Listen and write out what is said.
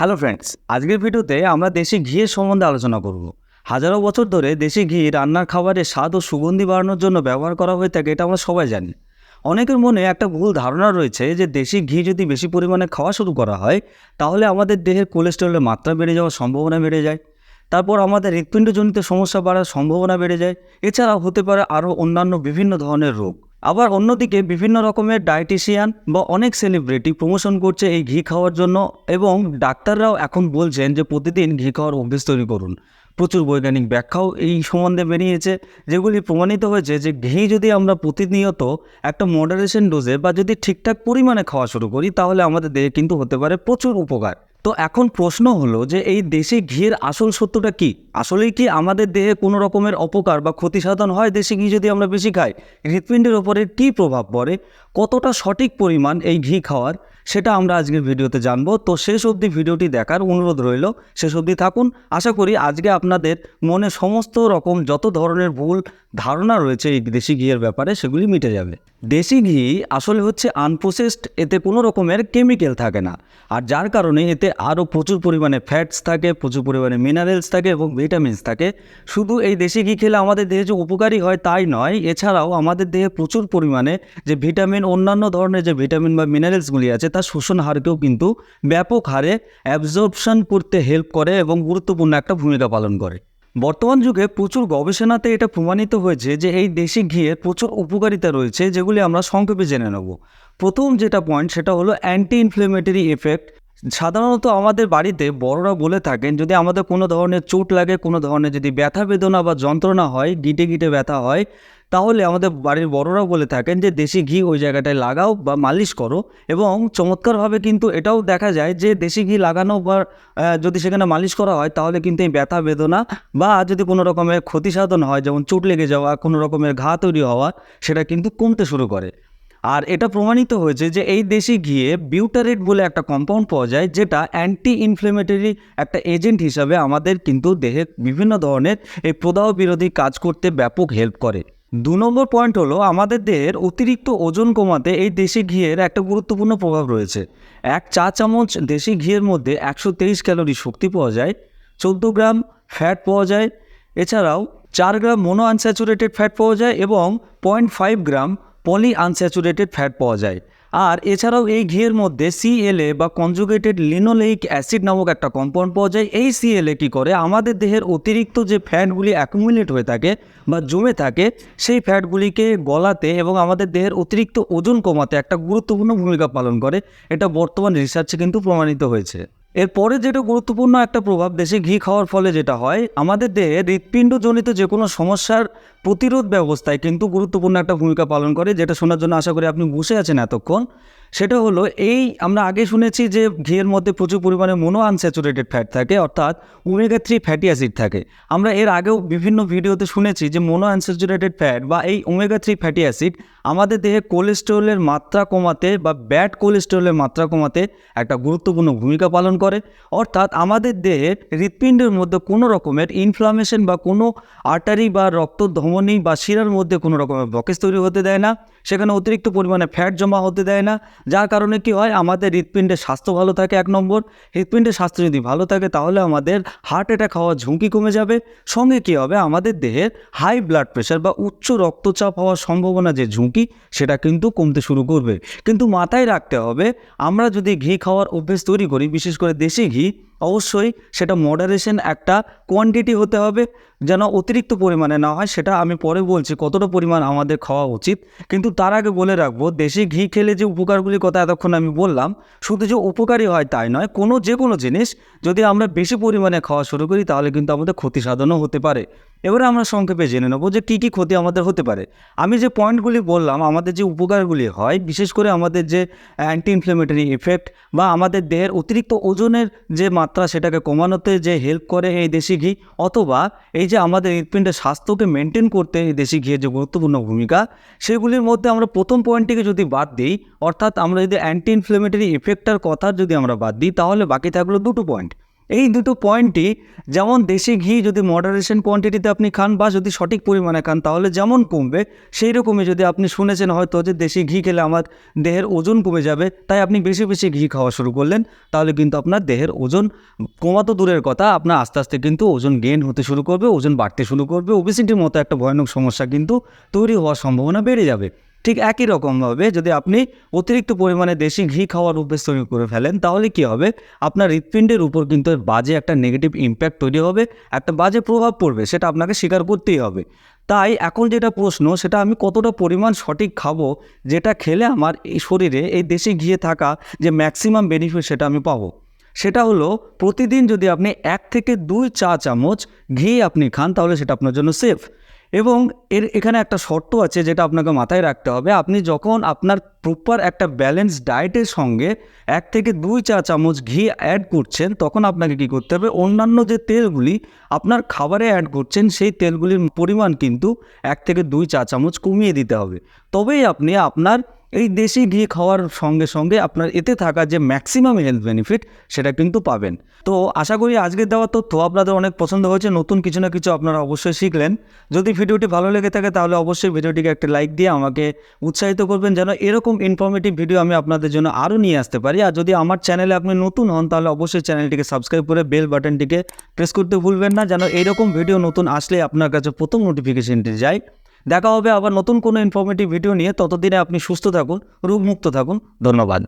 Hello friends, আজকের ভিডিওতে আমরা দেশি ঘিয়ের সম্বন্ধে আলোচনা করব। হাজারো বছর ধরে দেশি ঘি রান্নার খাবারে স্বাদ ও সুগন্ধি বাড়ানোর জন্য ব্যবহার করা হয়ে থাকে এটা আমরা সবাই জানি। অনেকের মনে একটা ভুল ধারণা রয়েছে যে দেশি ঘি যদি বেশি পরিমাণে খাওয়া শুরু করা হয়, তাহলে আমাদের দেহের কোলেস্টেরলের মাত্রা বেড়ে যাওয়ার সম্ভাবনা বেড়ে যায়। তারপর আমাদের হৃৎপিণ্ডজনিত সমস্যা বাড়ার সম্ভাবনা বেড়ে যায়। এছাড়াও হতে পারে আরও অন্যান্য বিভিন্ন ধরনের রোগ। আবার অন্যদিকে বিভিন্ন রকমের ডায়েটিশিয়ান বা অনেক সেলিব্রিটি প্রমোশন করছে এই ঘি খাওয়ার জন্য এবং ডাক্তাররাও এখন বলছেন যে প্রতিদিন ঘি খাওয়ার অভ্যেস তৈরি করুন। প্রচুর বৈজ্ঞানিক ব্যাখ্যাও এই সম্বন্ধে বেরিয়েছে, যেগুলি প্রমাণিত হয়েছে যে ঘি যদি আমরা প্রতিনিয়ত একটা মডারেশন ডোজে বা যদি ঠিকঠাক পরিমাণে খাওয়া শুরু করি, তাহলে আমাদের দেহে কিন্তু হতে পারে প্রচুর উপকার। তো এখন প্রশ্ন হলো যে এই দেশি ঘিয়ের আসল সত্যটা কি? আসলেই কি আমাদের দেহে কোনো রকমের অপকার বা ক্ষতি সাধন হয় দেশি ঘি যদি আমরা বেশি খাই? হৃৎপিণ্ডের ওপরে কী প্রভাব পড়ে? কতটা সঠিক পরিমাণ এই ঘি খাওয়ার? সেটা আমরা আজকের ভিডিওতে জানব। তো শেষ অবধি ভিডিওটি দেখার অনুরোধ রইল। শেষ অবধি থাকুন। আশা করি আজকে আপনাদের মনে সমস্ত রকম যত ধরনের ভুল ধারণা রয়েছে এই দেশি ঘিয়ের ব্যাপারে, সেগুলি মিটে যাবে। দেশি ঘি আসলে হচ্ছে আনপ্রসেসড এতে কোনো রকমের কেমিক্যাল থাকে না। আর যার কারণে এতে আরও প্রচুর পরিমাণে ফ্যাটস থাকে, প্রচুর পরিমাণে মিনারেলস থাকে এবং ভিটামিনস থাকে। শুধু এই দেশি ঘি খেলে আমাদের দেহে যে উপকারী হয় তাই নয়, এছাড়াও আমাদের দেহে প্রচুর পরিমাণে যে ভিটামিন অন্যান্য ধরনের যে ভিটামিন বা মিনারেলসগুলি আছে তার শোষণ হারকেও কিন্তু ব্যাপক হারে অ্যাবজর্পশন করতে হেল্প করে এবং গুরুত্বপূর্ণ একটা ভূমিকা পালন করে। বর্তমান যুগে প্রচুর গবেষণাতে এটা প্রমাণিত হয়েছে যে এই দেশি ঘিয়ের প্রচুর উপকারিতা রয়েছে যেগুলি আমরা সংক্ষেপে জেনে নেব। প্রথম যেটা পয়েন্ট সেটা হলো অ্যান্টি ইনফ্লেমেটরি এফেক্ট সাধারণত আমাদের বাড়িতে বড়রা বলে থাকেন, যদি আমাদের কোনো ধরনের চোট লাগে, কোনো ধরনের যদি ব্যথা বেদনা বা যন্ত্রণা হয়, গিটে গিটে ব্যথা হয়, তাহলে আমাদের বাড়ির বড়রা বলে থাকেন যে, দেশি ঘি ওই জায়গাটায় লাগাও বা মালিশ করো। এবং চমৎকারভাবে কিন্তু এটাও দেখা যায় যে, দেশি ঘি লাগানো বা যদি সেখানে মালিশ করা হয়, তাহলে কিন্তু এই ব্যথা বেদনা বা যদি কোনো রকমের ক্ষতি সাধন হয়, যেমন চোট লেগে যাওয়া, কোনো রকমের ঘা তৈরি হওয়া, সেটা কিন্তু কমতে শুরু করে। আর এটা প্রমাণিত হয়েছে যে এই দেশি ঘিয়ে বিউটারেট বলে একটা কম্পাউন্ড পাওয়া যায়, যেটা অ্যান্টি ইনফ্লেমেটরি একটা এজেন্ট হিসাবে আমাদের কিন্তু দেহে বিভিন্ন ধরনের এই প্রদাহ বিরোধী কাজ করতে ব্যাপক হেল্প করে। দু নম্বর পয়েন্ট হলো, আমাদের দেহের অতিরিক্ত ওজন কমাতে এই দেশি ঘিয়ের একটা গুরুত্বপূর্ণ প্রভাব রয়েছে। এক চা চামচ দেশি ঘিয়ের মধ্যে একশো তেইশ ক্যালোরি শক্তি পাওয়া যায়, চোদ্দ গ্রাম ফ্যাট পাওয়া যায়, এছাড়াও চার গ্রাম মোনো আনস্যাচুরেটেড ফ্যাট পাওয়া যায় এবং point five gram polyunsaturated fat পাওয়া যায়। আর এছাড়াও এই ঘিয়ের মধ্যে সিএলএ বা কনজুগেটেড লিনোলেইক অ্যাসিড নামক একটা কম্পাউন্ড পাওয়া যায়। এই সিএলএ কী করে? আমাদের দেহের অতিরিক্ত যে ফ্যাটগুলি অ্যাকুমুলেট হয়ে থাকে বা জমে থাকে, সেই ফ্যাটগুলিকে গলাতে এবং আমাদের দেহের অতিরিক্ত ওজন কমাতে একটা গুরুত্বপূর্ণ ভূমিকা পালন করে। এটা বর্তমান রিসার্চে কিন্তু প্রমাণিত হয়েছে। এরপরে যেটা গুরুত্বপূর্ণ একটা প্রভাব দেশে ঘি খাওয়ার ফলে যেটা হয়, আমাদের দেহে হৃৎপিণ্ডজনিত যে কোনো সমস্যার প্রতিরোধ ব্যবস্থায় কিন্তু গুরুত্বপূর্ণ একটা ভূমিকা পালন করে, যেটা শোনার জন্য আশা করি আপনি বসে আছেন এতক্ষণ। সেটা হলো এই আমরা আগে শুনেছি যে ঘিয়ের মধ্যে প্রচুর পরিমাণে মোনো আনস্যাচুরেটেড ফ্যাট থাকে, অর্থাৎ ওমেগা থ্রি ফ্যাটি অ্যাসিড থাকে। আমরা এর আগেও বিভিন্ন ভিডিওতে শুনেছি যে মোনো আনস্যাচুরেটেড ফ্যাট বা এই ওমেগা থ্রি ফ্যাটি অ্যাসিড আমাদের দেহে কোলেস্টেরলের মাত্রা কমাতে বা ব্যাড কোলেস্টেরলের মাত্রা কমাতে একটা গুরুত্বপূর্ণ ভূমিকা পালন করে। অর্থাৎ আমাদের দেহের হৃৎপিণ্ডের মধ্যে কোনো রকমের ইনফ্লামেশন বা কোনো আর্টারি বা রক্ত ধমনী বা শিরার মধ্যে কোনো রকমের ব্লকেজ তৈরি হতে দেয় না। সেখানে অতিরিক্ত পরিমাণে ফ্যাট জমা হতে দেয় না। যার কারণে কি হয়, আমাদের হৃৎপিণ্ডের স্বাস্থ্য ভালো থাকে এক নম্বর। হৃৎপিণ্ডের স্বাস্থ্য যদি ভালো থাকে, তাহলে আমাদের হার্ট অ্যাটাক হওয়ার ঝুঁকি কমে যাবে। সঙ্গে কি হবে, আমাদের দেহের হাই ব্লাড প্রেশার বা উচ্চ রক্তচাপ হওয়ার সম্ভাবনা যে ঝুঁকি, সেটা কিন্তু কমতে শুরু করবে। কিন্তু মাথায় রাখতে হবে, আমরা যদি ঘি খাওয়ার অভ্যেস তৈরি করি, বিশেষ করে দেশি ঘি অবশ্যই সেটা মডারেশন একটা কোয়ান্টিটি হতে হবে, যেন অতিরিক্ত পরিমাণে না হয়, সেটা আমি পরে বলছি কতটা পরিমাণ আমাদের খাওয়া উচিত। কিন্তু তার আগে বলে রাখব, দেশি ঘি খেলে যে উপকারগুলির কথা এতক্ষণ আমি বললাম, শুধু যে উপকারী হয় তাই নয়, কোনো যে কোনো জিনিস যদি আমরা বেশি পরিমাণে খাওয়া শুরু করি, তাহলে কিন্তু আমাদের ক্ষতি সাধনও হতে পারে। এবারে আমরা সংক্ষেপে জেনে নেব যে কী কী ক্ষতি আমাদের হতে পারে। আমি যে পয়েন্টগুলি বললাম, আমাদের যে উপকারগুলি হয়, বিশেষ করে আমাদের যে অ্যান্টি ইনফ্লেমেটরি এফেক্ট বা আমাদের দেহের অতিরিক্ত ওজনের যে মাত্রা সেটাকে কমানোতে যে হেল্প করে এই দেশি ঘি, অথবা এই যে আমাদের হৃৎপিণ্ডের স্বাস্থ্যকে মেনটেন করতে এই দেশি ঘিয়ের যে গুরুত্বপূর্ণ ভূমিকা, সেগুলির মধ্যে আমরা প্রথম পয়েন্টটিকে যদি বাদ দিই, অর্থাৎ আমরা যদি অ্যান্টি ইনফ্লেমেটরি এফেক্টটার কথা যদি আমরা বাদ দিই, তাহলে বাকি থাকল দুটো পয়েন্ট। এই দুটো পয়েন্টই যেমন দেশি ঘি যদি মডারেশন কোয়ান্টিটিতে আপনি খান বা যদি সঠিক পরিমাণে খান, তাহলে যেমন কমবে সেই রকমই যদি আপনি শুনেছেন হয়তো যে দেশি ঘি খেলে আমার দেহের ওজন কমে যাবে, তাই আপনি বেশি বেশি ঘি খাওয়া শুরু করলেন, তাহলে কিন্তু আপনার দেহের ওজন কমা তো দূরের কথা, আপনার আস্তে আস্তে কিন্তু ওজন গেন হতে শুরু করবে, ওজন বাড়তে শুরু করবে ওবেসিটির মতো একটা ভয়ানক সমস্যা কিন্তু তৈরি হওয়ার সম্ভাবনা বেড়ে যাবে। ঠিক একই রকমভাবে যদি আপনি অতিরিক্ত পরিমাণে দেশি ঘি খাওয়ার অভ্যেস তৈরি করে ফেলেন, তাহলে কি হবে? আপনার হৃৎপিণ্ডের উপর কিন্তু বাজে একটা নেগেটিভ ইম্প্যাক্ট তৈরি হবে, একটা বাজে প্রভাব পড়বে, সেটা আপনাকে স্বীকার করতেই হবে। তাই এখন যেটা প্রশ্ন, সেটা আমি কতটা পরিমাণ সঠিক খাব, যেটা খেলে আমার এই শরীরে এই দেশি ঘিয়ে থাকা যে ম্যাক্সিমাম বেনিফিট সেটা আমি পাবো? সেটা হলো, প্রতিদিন যদি আপনি এক থেকে দুই চা চামচ ঘি আপনি খান, তাহলে সেটা আপনার জন্য সেফ এবং এর এখানে একটা শর্ত আছে যেটা আপনাকে মাথায় রাখতে হবে। আপনি যখন আপনার প্রপার একটা ব্যালেন্স ডায়েটের সঙ্গে এক থেকে দুই চা চামচ ঘি অ্যাড করছেন, তখন আপনাকে কি করতে হবে? অন্যান্য যে তেলগুলি আপনার খাবারে অ্যাড করছেন, সেই তেলগুলির পরিমাণ কিন্তু এক থেকে দুই চা চামচ কমিয়ে দিতে হবে। তবেই আপনি আপনার এই দেশি ঘি খাওয়ার সঙ্গে সঙ্গে আপনার এতে থাকা যে ম্যাক্সিমাম হেলথ বেনিফিট সেটা কিন্তু পাবেন। তো আশা করি আজকের দেওয়া তথ্য আপনাদের অনেক পছন্দ হয়েছে, নতুন কিছু না কিছু আপনারা অবশ্যই শিখলেন। যদি ভিডিওটি ভালো লেগে থাকে তাহলে অবশ্যই ভিডিওটিকে একটা লাইক দিয়ে আমাকে উৎসাহিত করবেন যেন এরকম ইনফরমেটিভ ভিডিও আমি আপনাদের জন্য আরও নিয়ে আসতে পারি। আর যদি আমার চ্যানেলে আপনি নতুন হন তাহলে অবশ্যই চ্যানেলটিকে সাবস্ক্রাইব করে বেল বাটনটিকে প্রেস করতে ভুলবেন না যেন এরকম ভিডিও নতুন আসলে আপনার কাছে প্রথম নোটিফিকেশনটি যায়। দেখা হবে আবার নতুন কোনো ইনফরমেটিভ ভিডিও নিয়ে। ততদিনে আপনি সুস্থ থাকুন, রোগমুক্ত থাকুন। ধন্যবাদ।